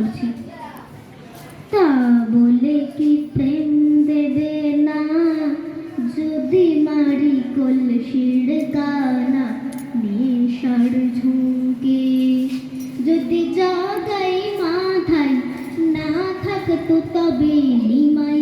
করছি। তা বলে কি প্রেম দেবে না? যদি মারি কলসির কানা নেশার ঝুঁকে। যদি জাগাই মাথায় না থাকতো তবে নিমাইকে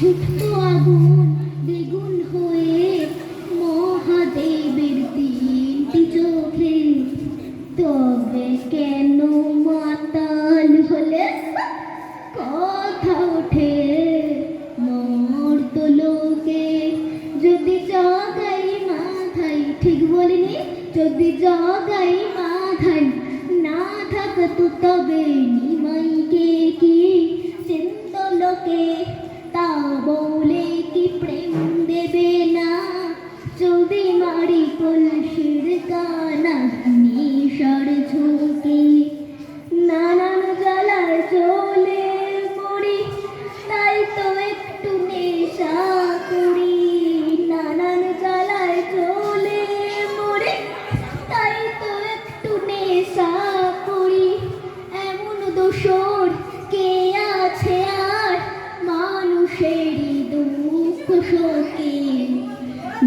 ছুটতো আগুন দ্বিগুণ হয়ে মহাদেবের তিনটি চোখে। তবে কেন মাতাল হলে কথা ওঠে? মর্ত লোকে যদি জগাই মাথায়, ঠিক বলিনি? যদি জগাই মাথায় না থাকতো তবে নিমাইকে কি? চিন্ত লোকে তা বলে কি প্রেম দেবে না? যদি মারি কলসির কানা নিশার ঝুঁকি, নানান জ্বালায় চলে মরি তাই তো একটু নেশা করি। নানান জ্বালায় চলে মরি তাই তো একটু নেশা করি। এমন দোষর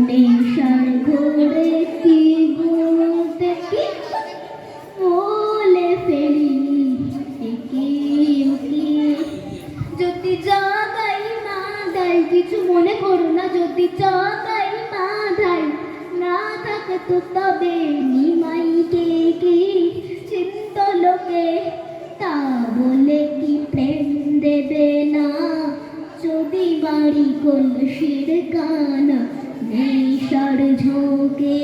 নেশার ঘোরে কি বলতে কি? বলে না দেয় কিছু মনে করো না, যদি জাগাই না দেয় না থাকে তো তবে যদি বাড়ি কলসির গান নেশার ঝোঁকে